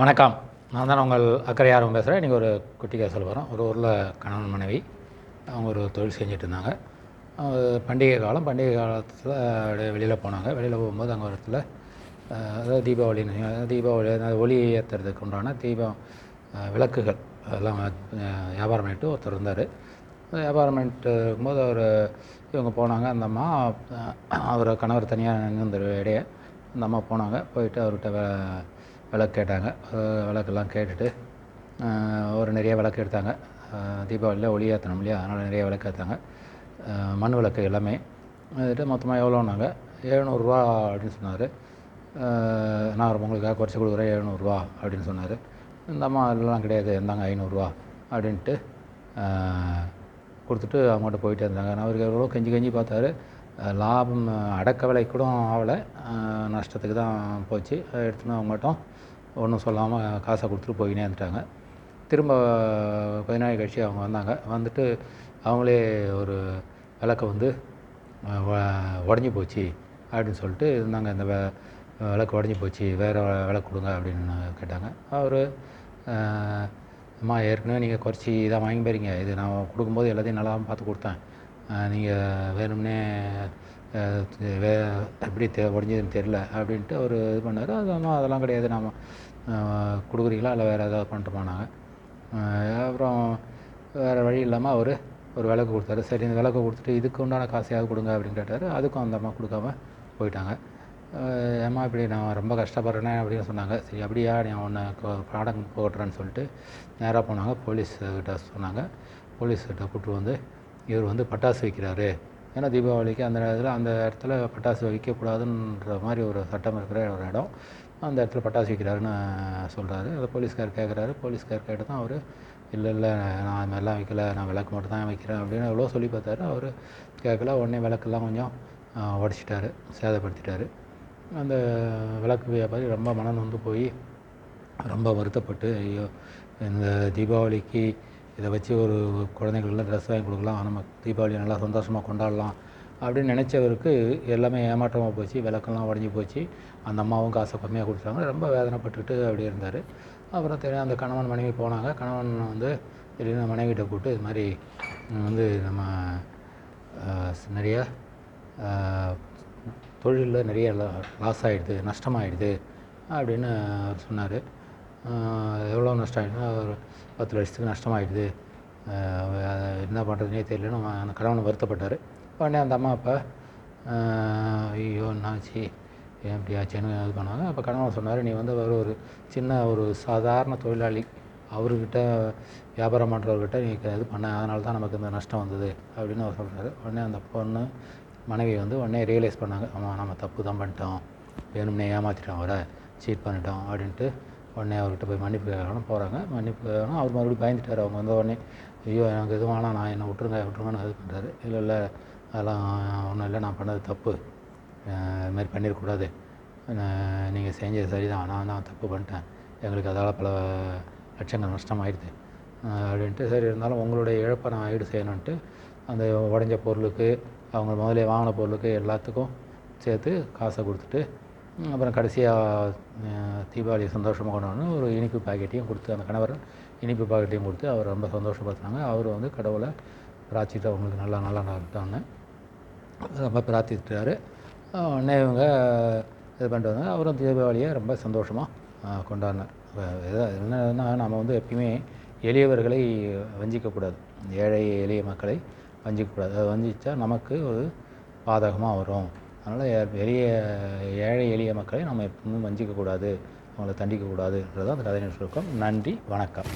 வணக்கம். நான் தான் உங்கள் அக்கறையாரும் பேசுகிறேன் இன்றைக்கி ஒரு குட்டி கதை சொல்ல போகிறோம் ஒரு ஊரில் கணவன் மனைவி அவங்க ஒரு தொழில் செஞ்சுட்டு இருந்தாங்க. பண்டிகை காலம். பண்டிகை காலத்தில் அப்படியே வெளியில் போனாங்க. வெளியில் போகும்போது அங்கே ஒரு இடத்துல அதாவது தீபாவளி தீபாவளி அதாவது ஒளி ஏற்றுறதுக்கு உண்டான தீபம் விளக்குகள் அதெல்லாம் வியாபாரம் பண்ணிட்டு ஒருத்தர் இருந்தார். வியாபாரம் பண்ணிட்டு இருக்கும்போது அவர் இவங்க போனாங்க. அந்த அம்மா அவர் கணவர் தனியாக நின்று இடையே அந்த அம்மா போனாங்க. போயிட்டு அவர்கிட்ட விளக்கு கேட்டாங்க விளக்கெல்லாம் கேட்டுட்டு ஒரு நிறைய விளக்கு எடுத்தாங்க தீபாவளியில் ஒளி ஏற்றணும் இல்லையா? அதனால் நிறைய விளக்கு ஏற்றாங்க மண் விளக்கு எல்லாமே. வந்துட்டு மொத்தமாக எவ்வளோனாங்க எழுநூறுவா அப்படின்னு சொன்னார். நான் உங்களுக்காக குறைச்சி கொடுக்குறேன் எழுநூறுவா அப்படின்னு சொன்னார். இந்த அம்மா எல்லாம் கிடையாது இருந்தாங்க ஐநூறுரூவா அப்படின்ட்டு கொடுத்துட்டு அவங்கள்ட்ட போயிட்டே இருந்தாங்க. நான் அவருக்கு எவ்வளோ கெஞ்சி கெஞ்சி பார்த்தாரு. லாபம் அடக்க விலை கூட ஆகலை. நஷ்டத்துக்கு தான் போச்சு. எடுத்துன்னு அவங்க மட்டும் ஒன்றும் சொல்லாமல் காசை கொடுத்துட்டு போயினே இருந்துட்டாங்க. திரும்ப கொஞ்ச நாள் கழிச்சு அவங்க வந்தாங்க. வந்துட்டு அவங்களே ஒரு விளக்கை வந்து உடஞ்சி போச்சு அப்படின்னு சொல்லிட்டு இருந்தாங்க. இந்த வெ- விளக்கு உடஞ்சி போச்சு. வேறு விளக்கு கொடுங்க அப்படின்னு கேட்டாங்க. அவர் அம்மா ஏற்கனவே நீங்கள் குறைச்சி தான் வாங்கி போயிருங்க இது நான் கொடுக்கும்போது எல்லாத்தையும் நல்லா பார்த்து கொடுத்தேன். நீங்கள் வேணும்னே வே எப்படி தே உடஞ்சதுன்னு தெரில அப்படின்ட்டு அவர் இது பண்ணார். அது அம்மா அதெல்லாம் கிடையாது. நாம் கொடுக்குறீங்களா இல்லை வேறு ஏதாவது பண்ணிட்டுமா நாங்கள் அப்புறம் வேறு வழி இல்லாமல் அவர் ஒரு விளக்கு கொடுத்தாரு. சரி இந்த விளக்கு கொடுத்துட்டு இதுக்கு உண்டான காசையாவது கொடுங்க அப்படின்னு கேட்டார். அதுக்கும் அந்த அம்மா கொடுக்காம போயிட்டாங்க. ஏம்மா இப்படி நான் ரொம்ப கஷ்டப்படுறேனே அப்படின்னு சொன்னாங்க. சரி அப்படியா நீ உன்னை பாடம் போட்டுறேன்னு சொல்லிட்டு நேராக போனாங்க. போலீஸ்கிட்ட சொன்னாங்க. போலீஸ்கிட்ட கூப்பிட்டு வந்து இவர் வந்து பட்டாசு வைக்கிறாரு. ஏன்னா தீபாவளிக்கு அந்த நேரத்தில் அந்த இடத்துல பட்டாசு வைக்கக்கூடாதுன்ற மாதிரி ஒரு சட்டம் இருக்கிற ஒரு இடம். அந்த இடத்துல பட்டாசு வைக்கிறாருன்னு சொல்கிறாரு அதை போலீஸ்கார் கேட்குறாரு போலீஸ்கார் கேட்டு தான் அவர் இல்லை இல்லை நான் அது மாதிரிலாம் வைக்கல. நான் விளக்கு மட்டும் தான் வைக்கிறேன். அப்படின்னு எவ்வளோ சொல்லி பார்த்தாரு. அவர் கேட்கல உடனே விளக்கெல்லாம் கொஞ்சம் உடச்சிட்டாரு. சேதப்படுத்திட்டாரு. அந்த விளக்கு வியாபாரி ரொம்ப மனம் வந்து போய் ரொம்ப வருத்தப்பட்டு ஐயோ இந்த தீபாவளிக்கு இதை வச்சு ஒரு குழந்தைங்களுக்குலாம் ட்ரெஸ் வாங்கி கொடுக்கலாம். நம்ம தீபாவளியை நல்லா சந்தோஷமாக கொண்டாடலாம். அப்படின்னு நினச்சவருக்கு எல்லாமே ஏமாற்றமாக போச்சு விளக்கெல்லாம் உடஞ்சி போச்சு. அந்த அம்மாவும் காசை கம்மியாக கொடுத்தாங்க. ரொம்ப வேதனைப்பட்டுட்டு அப்படியே இருந்தார். அப்புறம் தெரியும் அந்த கணவன் மனைவி போனாங்க. கணவன் வந்து திடீர்னு மனைவிட்ட கூப்பிட்டு இது மாதிரி வந்து நம்ம நிறையா நிறைய தொழிலில் நிறைய லாஸ் ஆகிடுது நஷ்டமாயிடுது. அப்படின்னு அவர் சொன்னார். எவ்வளோ நஷ்டம் ஆகிடுதுன்னா ஒரு பத்து லட்சத்துக்கு நஷ்டமாயிடுது. அதை என்ன பண்ணுறதுனே தெரியலன்னு அந்த கணவன் வருத்தப்பட்டார். உடனே அந்த அம்மா அப்பா ஐயோ என்னாச்சு? ஏன் இப்படி ஆச்சுன்னு இது பண்ணாங்க அப்போ கணவன் சொன்னார் நீ வந்து ஒரு ஒரு சின்ன ஒரு சாதாரண தொழிலாளி. அவர்கிட்ட வியாபாரம் பண்ணுறவர்கிட்ட நீ இது பண்ண. அதனால தான் நமக்கு இந்த நஷ்டம் வந்தது. அப்படின்னு அவர் சொல்கிறாரு உடனே அந்த பொண்ணு மனைவி வந்து உடனே ரியலைஸ் பண்ணாங்க. ஆமாம் நம்ம தப்பு தான் பண்ணிட்டோம். வேணும்னே ஏமாற்றிட்டோம் அவரை. சீட் பண்ணிட்டோம். அப்படின்ட்டு உடனே அவர்கிட்ட போய் மன்னிப்பு கேட்கணும் போகிறாங்க மன்னிப்பு கேட்கணும். அவர் மறுபடியும் பயந்துட்டார். அவங்க வந்த உடனே ஐயோ எனக்கு எதுவும் வேணாம். நான் என்னை விட்டுருங்க விட்டுருங்கன்னு இது பண்ணுறாரு இல்லை இல்லை. அதெல்லாம் ஒன்றும் இல்லை. நான் பண்ணது தப்பு. அஹ் இது மாதிரி பண்ணிடக்கூடாது நீங்கள் செஞ்சது சரிதான். நான் தான் தப்பு பண்ணிட்டேன். எங்களுக்கு அதால் பல லட்சங்கள் நஷ்டமாயிடுது. அப்படின்ட்டு சரி இருந்தாலும் உங்களுடைய இழப்பை நான் ஈடு செய்யணுன்ட்டு அந்த உடஞ்ச பொருளுக்கு அவங்க முதலே வாங்கின பொருளுக்கு எல்லாத்துக்கும் சேர்த்து காசை கொடுத்துட்டு அப்புறம் கடைசியாக தீபாவளியை சந்தோஷமாக கொண்டாடணும் ஒரு இனிப்பு பாக்கெட்டையும் கொடுத்து அந்த கணவர் இனிப்பு பாக்கெட்டையும் கொடுத்து அவர் ரொம்ப சந்தோஷப்படுத்துனாங்க. அவர் வந்து கடவுளை பிரார்த்திட்டு அவங்களுக்கு நல்லா நல்லா நடத்தான்னு ரொம்ப பிரார்த்திட்டாரு உடனே இவங்க இது பண்ணிட்டு வந்தாங்க. அவரும் தீபாவளியை ரொம்ப சந்தோஷமாக கொண்டாடினார். என்னன்னா நம்ம வந்து எப்பயுமே எளியவர்களை வஞ்சிக்கக்கூடாது. ஏழை எளிய மக்களை வஞ்சிக்கக்கூடாது. அதை வஞ்சிச்சா நமக்கு ஒரு பாதகமாக வரும். அதனால் பெரிய ஏழை எளிய மக்களை நம்ம எப்பவுமே வஞ்சிக்கக்கூடாது அவங்கள தண்டிக்கக்கூடாதுன்றது அந்த கதையின் சுருக்கம். நன்றி வணக்கம்.